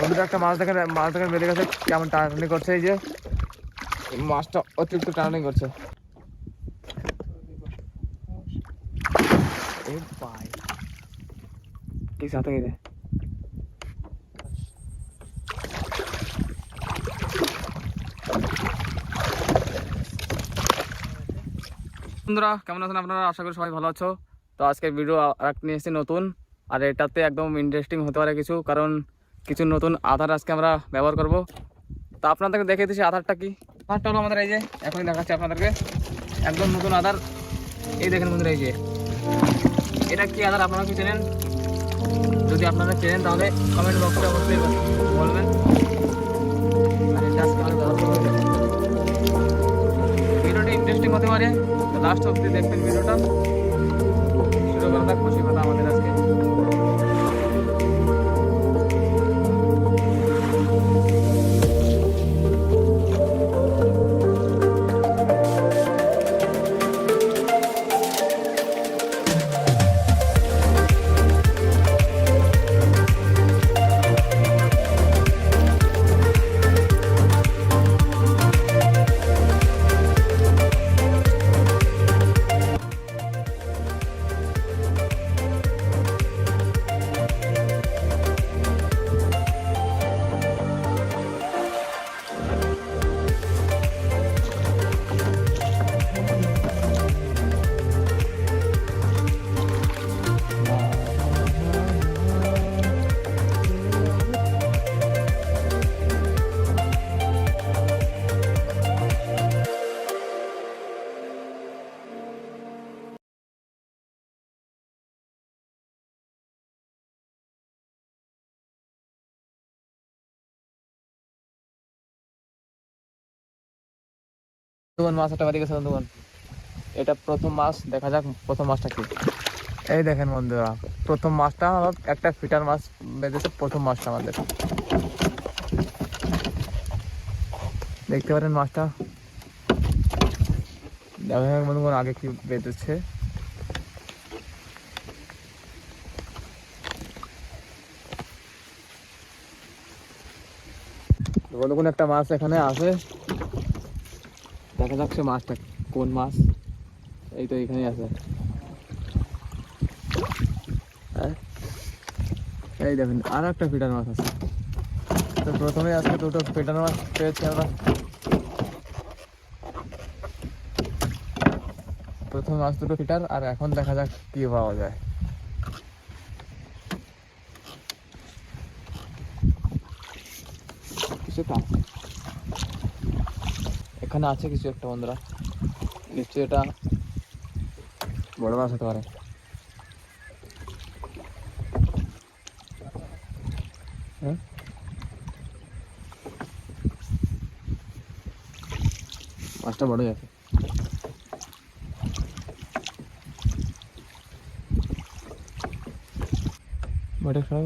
বন্ধুরা, একটা মাছ দেখেন মাছ দেখেন বেঁধে গেছে, কেমন টানাটানি করছে এই যে। মাছটা অতিরিক্ত টানাটানি করছে। বন্ধুরা, কেমন আছেন আপনারা? আশা করি সবাই ভালো আছো। তো আজকের ভিডিও আর নিয়ে এসেছি নতুন। আর এটাতে একদম ইন্টারেস্টিং হতে পারে কিছু, কারণ কিছু নতুন আধার আজকে আমরা ব্যবহার করব। তো আপনাদেরকে দেখে দিচ্ছি আধারটা কি। আধারটা হলো আমাদের এই যে, এখনই দেখাচ্ছি আপনাদেরকে। একদম নতুন আধার। এই দেখেন বন্ধুরা, এই যে। এটা কি আধার আপনারা কি চেনেন যদি আপনারা চেনেন তাহলে কমেন্ট বক্সে অবশ্যই বলবেন। ভিডিওটা ইন্টারেস্টিং হতে পারে। লাস্ট অবধি দেখবেন ভিডিওটা। শুরু করা খুশি কথা আমাদের আজকে। বন্ধুগণ মাছ, একটা বাড়ি গেছে বন্ধুগণ এটা প্রথম মাছ, দেখা যাক প্রথম মাছটা কি। এই দেখেন বন্ধুরা, প্রথম মাছটা আমার একটা ফিটার মাছ বেঁধেছে, প্রথম মাছটা আমাদের। দেখতে পারেন মাছটা। দেখা যাক বন্ধুগণ আগে কি বেঁধেছে। বন্ধুগণ, একটা মাছ এখানে আছে। দেখা যাচ্ছে মাছটা কোন মাছ। এই তো এখানেই আছে। হ্যাঁ? এই দেখেন, আর একটা ফিটার মাছ আছে। তো প্রথমে আজকে দুটো ফিটার মাছ পেয়েছি আমরা। প্রথম মাছ দুটো ফিটার, আর এখন দেখা যাক কি পাওয়া যায়। কিছু আছে। এখানে আছে কিছু একটা বন্ধুরা। নিশ্চয়ই এটা বড় মাছ হতে পারে। হ্যাঁ? মাছটা বড়ই আছে। বড় খাব?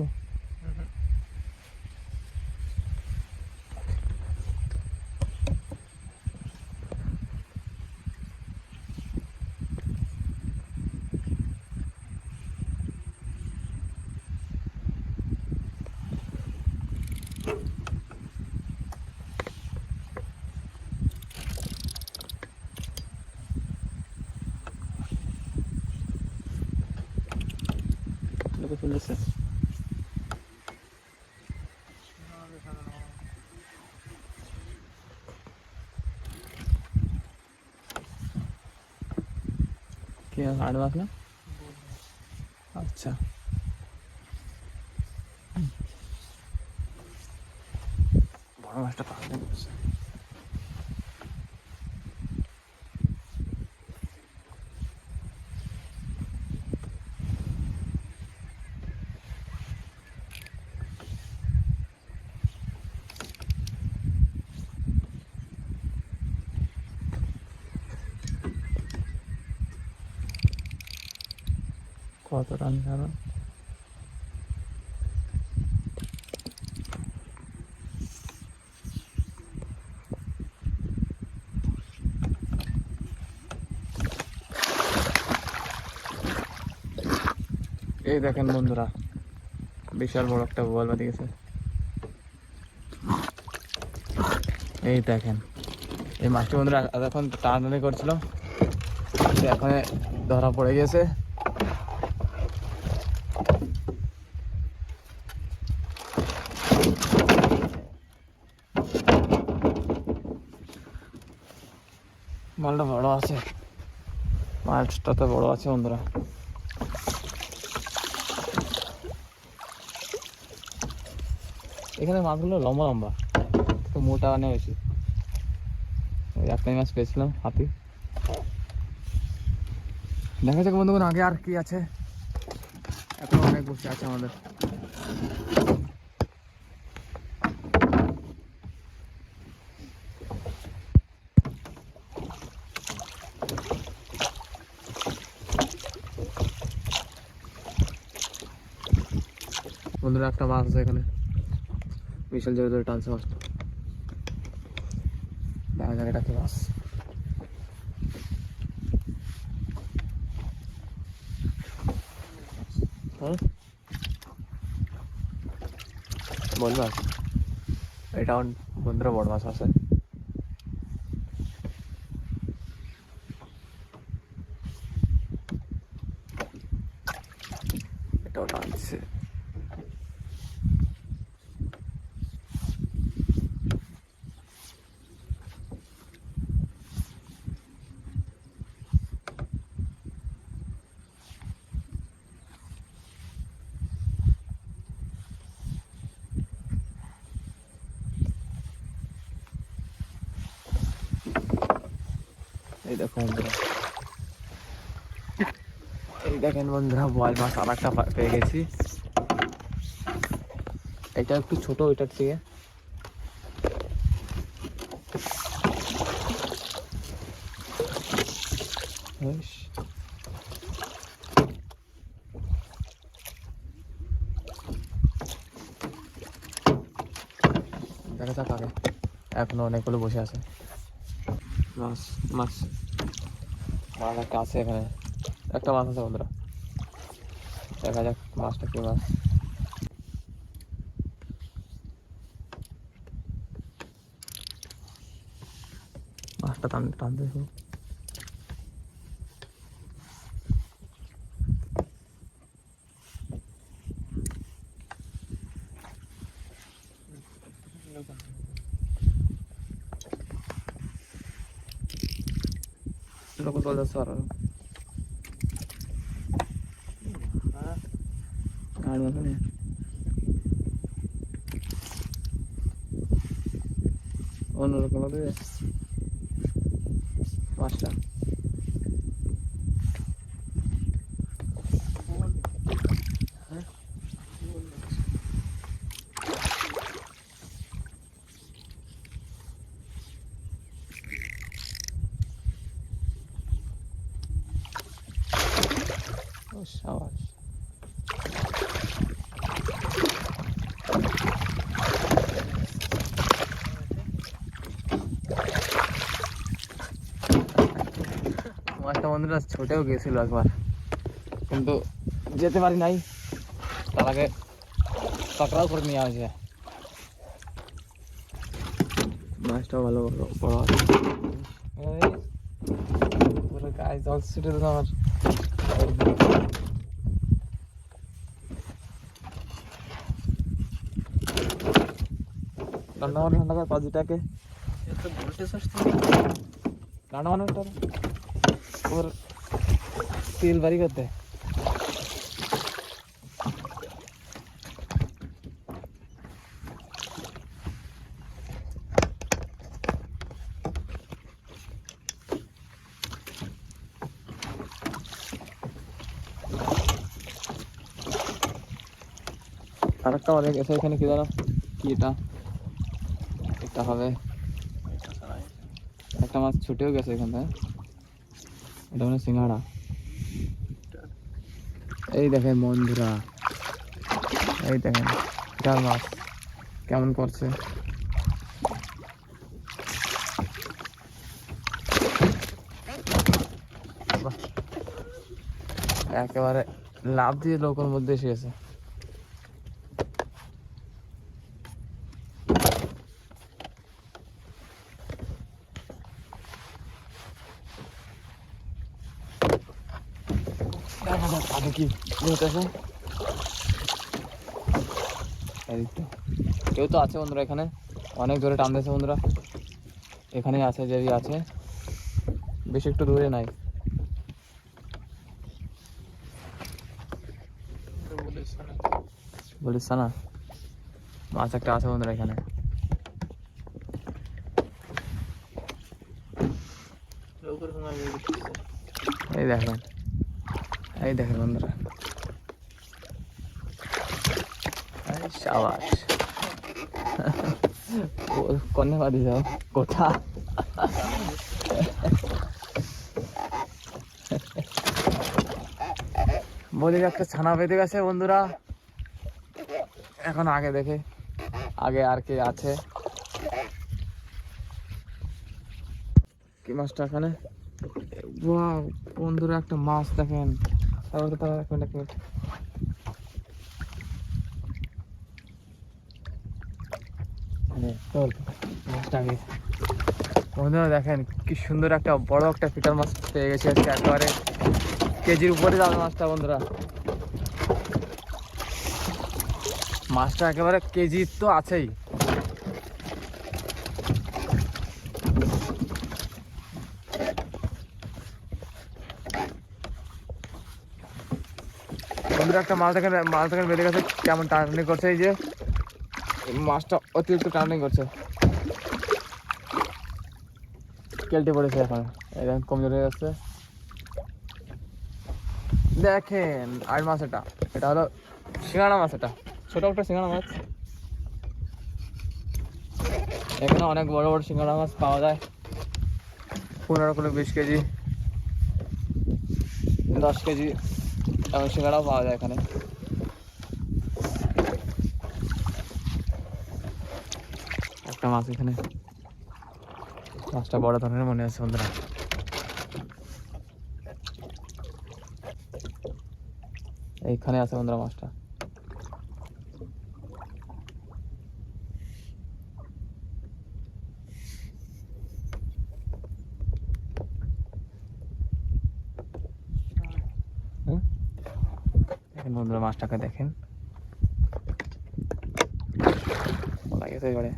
yapabilirsiniz. क्या हार्ड वर्क ना अच्छा बड़ा पास রান কারণ এই দেখেন বন্ধুরা বিশাল বড় একটা বল বাঁধে এই দেখেন এই মাছটি বন্ধুরা এখন টানাটানি করছিল সে এখন ধরা পড়ে গেছে মালটা বড় আছে। মাছটা তো বড় আছে বন্ধুরা। এখানে মাছগুলো লম্বা লম্বা তো মোটা অনেক হয়েছে ওই একটাই মাছ পেয়েছিলাম, হাতি। দেখা যাক বন্ধুগণ, আগে আর কি আছে। এখন অনেক বসে আছে আমাদের। বন্ধুরা, একটা মাছ আছে এখানে। বিশাল জোরে ধরে টানছে মাছটা দেখা যাক এটা কি মাছ? বল মাছ এটা বন্ধুরা বড় মাছ আছে। এটাও টানছে এই দেখো বন্ধুরা এই দেখেন বন্ধুরা বয়েল মাছ আর একটা পা- পেয়ে গেছি এটা একটু ছোট ওইটার থেকে বেশ। দেখা যাক আগে এখনও অনেকগুলো বসে আছে মাছ মাছ মাছ একটা আছে এখানে একটা মাছ আছে বন্ধুরা দেখা যাক মাছটা কি মাছ মাছটা টান টানতে দেখো। Lo control da suara. ఆడు অন্যরকম হবে পাঁচটা ও সাবাস মাছটা বন্ধুরা ছোটেও গেছিল একবার কিন্তু যেতে পারি নাই তার আগে পাকড়াও করে নিয়ে আসে মাছটাও ভালো বড় বড় আছে এই, পুরো গায়ে জল ছিটে দিল আমার ঠান্ডা মানে ঠান্ডা করে পাঁচটাকে ঠান্ডা মানে ওটা ওর তেল বাড়ি করতে আরেকটা অনেক এসে এখানে কি জানো কি এটা এটা হবে একটা মাছ ছুটেও গেছে এখান থেকে এটা মানে সিঙ্গাড়া। এই দেখেন বন্ধুরা, এই দেখেন চার মাছ, কেমন করছে? একেবারে লাভ দিয়ে লোকের মধ্যে এসে গেছে যাক আগে কি হতেছে এদিকটা কেউ তো আছে বন্ধুরা এখানে। অনেক জোরে টান দিয়েছে বন্ধুরা। এখানে আছে যে আছে। বেশি একটু দূরে নাই। বলিস না মাছ একটা আছে বন্ধুরা এখানে। এই দেখেন। এই দেখেন বন্ধুরা এই সাবাস। কনে যাও, কোথা? বলি একটা ছানা পেতে গেছে বন্ধুরা। এখন আগে দেখে, আগে আর কে আছে। কি মাছটা এখানে? বন্ধুরা একটা মাছ দেখেন। তারপর তারা এক মিনিট এক মিনিট আরে, চল, মাছটা আগে। বন্ধুরা দেখেন, কি সুন্দর একটা, বড় একটা ফিটার মাছ পেয়ে গেছে আজকে একেবারে কেজির উপরে যাবে মাছটা, বন্ধুরা। মাছটা একেবারে কেজি তো আছেই। বন্ধুরা, একটা মাছ দেখেন মাছ দেখেন বেঁধে গেছে কেমন টানাটানি করছে, এই যে। মাছটা অতিরিক্ত টানাটানি করছে। কেলটে পড়েছে এখন। এই দেখেন কমজোর হয়ে যাচ্ছে। দেখেন আর মাছ এটা। এটা হলো সিঙ্গাড়া মাছ এটা। ছোট একটা সিঙ্গাড়া মাছ। এখানে অনেক বড় বড় সিঙ্গাড়া মাছ পাওয়া যায়। পনেরো কিলো, বিশ কেজি, দশ কেজি এমন সিঙ্গাড়াও পাওয়া যায় এখানে। একটা মাছ এখানে। মাছটা বড় ধরনের মনে আছে বন্ধুরা। এইখানে আছে বন্ধুরা মাছটা? বন্ধুরা মাছটাকে দেখেন। লাগেছে এবারে।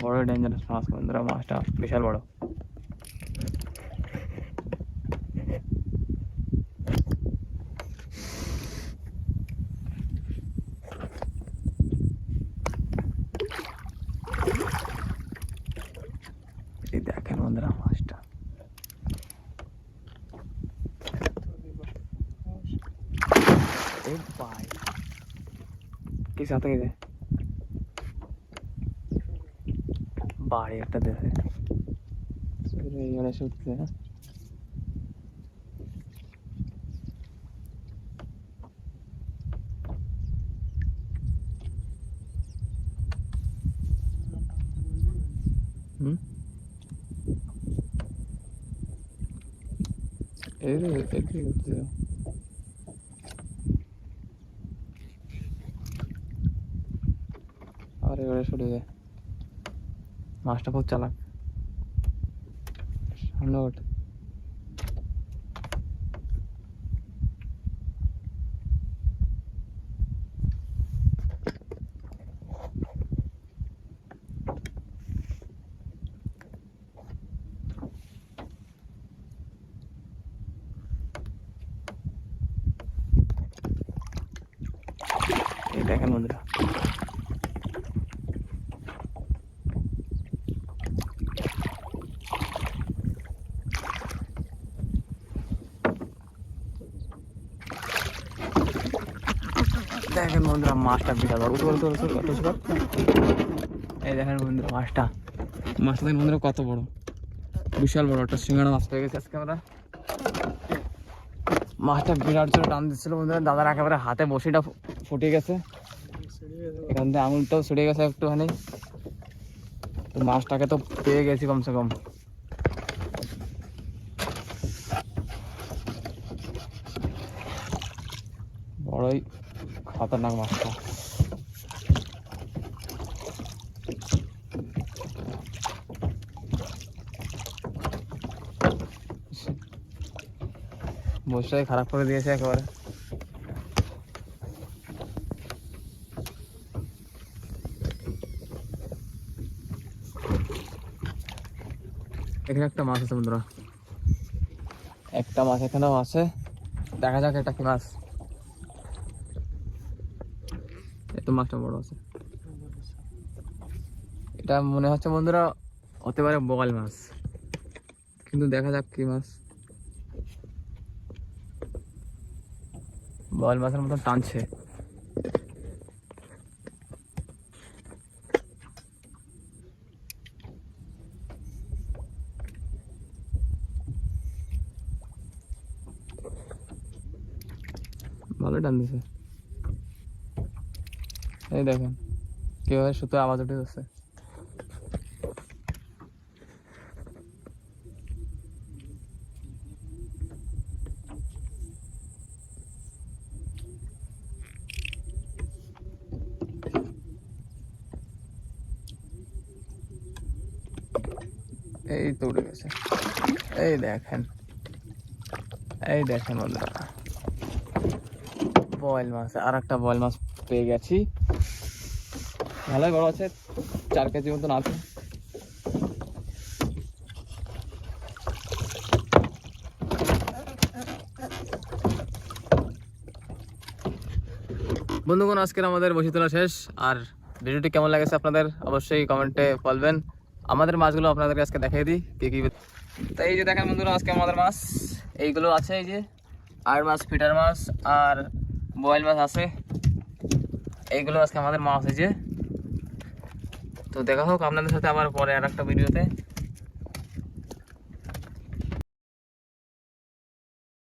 বড় ডেঞ্জারাস মাছ বন্ধুরা মাছটা বিশাল বড় এই দেখেন বন্ধুরা মাছটা এই ভাই কি সাথে গেছে বাড়ি একটা দেশে। এইখানে শুটছে হ্যাঁ হচ্ছে আরে ওরে সরে যায় মাছটা খুব চালাক। সামনে ওঠ। বন্ধুরা দেখেন বন্ধুরা, মাছটা বিশাল বড়। উঠে উঠে কত ছিল এই দেখেন বন্ধুরা, মাছটা। মাছটা দেখেন বন্ধুরা, কত বড়। বিশাল বড় একটা সিঙ্গাড়া মাছ পেয়ে গেছে আজকে আমরা। মাছটা বিরাট জোরে টান দিচ্ছিল বন্ধুরা, দাদার একেবারে হাতে বসিটা ফুটে গেছে। এখান থেকে আঙুলটাও ছড়িয়ে গেছে একটুখানি। তো মাছটাকে তো পেয়ে গেছি কমসে কম। বড়ই খতরনাক মাছটা বসটাই খারাপ করে দিয়েছে একেবারে। এখানে একটা মাছ আছে বন্ধুরা। একটা মাছ, এখানেও আছে। দেখা যাক এটা কি মাছ। মাছটা বড় আছে। এটা মনে হচ্ছে বন্ধুরা হতে পারে বগাল মাছ। কিন্তু দেখা যাক কি মাছ। বগাল মাছের মতন টানছে। ভালো টান দিছে। এই দেখেন, কীভাবে সুতো আওয়াজ উঠে যাচ্ছে। এই তো উঠে গেছে। এই দেখেন এই দেখেন বয়েল মাছ আর একটা বয়েল মাছ পেয়ে গেছি। ভালোই বড় আছে, চার কেজি মতন আছে। বন্ধুগণ, আজকের আমাদের বসে তোলা শেষ। আর ভিডিওটি কেমন লাগেছে আপনাদের অবশ্যই কমেন্টে বলবেন। আমাদের মাছগুলো আপনাদেরকে আজকে দেখিয়ে দিই, কী কী তো এই যে দেখেন বন্ধুরা, আজকে আমাদের মাছ। এইগুলো আছে, এই যে আর মাছ, ফিটার মাছ, আর বয়েল মাছ আছে। এইগুলো আজকে আমাদের মাছ হয়েছে তো দেখা হোক আপনাদের সাথে আবার পরে আর একটা ভিডিওতে।